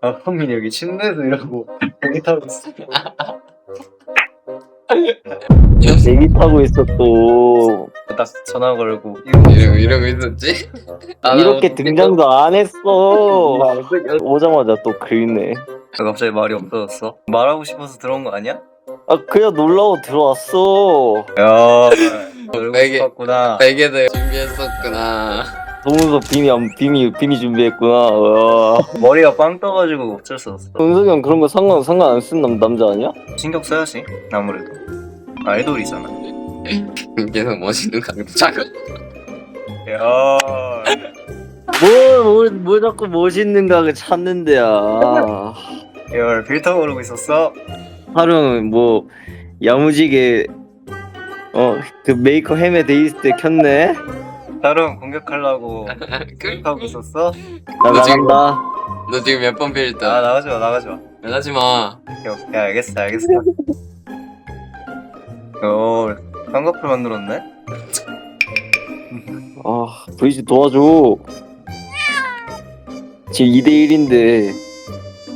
아 형민 여기 침대에서 이러고 여기 타고 있어 얘기 타고 있어 또딱 전화 걸고 이러고 이러고 있었지? 아, 나 이렇게 어떡해. 등장도 안 했어 오자마자 또 긁네 갑자기 말이 없어졌어 말하고 싶어서 들어온 거 아니야? 아 그냥 놀라고 들어왔어 야 놀고 베개- 싶었구나 베개도 준비했었구나. 동문서 빔이 안- 빔이 빔이 준비했구나. 와. 머리가 빵 떠가지고 어쩔 수 없어. 은석이 형 그런 거 상관 상관 안 쓴 남, 남자 아니야? 신경 써야지 아무래도. 아이돌이잖아. 계속 멋있는 강도 자꾸. 야. 뭘, 뭘, 뭘 자꾸 멋있는 각을 찾는데야. 열 필터 고르고 있었어? 하루는 뭐 야무지게 어 그 메이커 돼 있을 때 켰네 다른 공격하려고 그, 하고 있었어? 나 너 지금- 나간다 너 지금 몇 번 아 필터? 나가지 마 나가지 마 나가지 마. 야, 야 알겠어 알겠어 오 쌍꺼풀 만들었네? 아 브이지 도와줘 지금 2대 1인데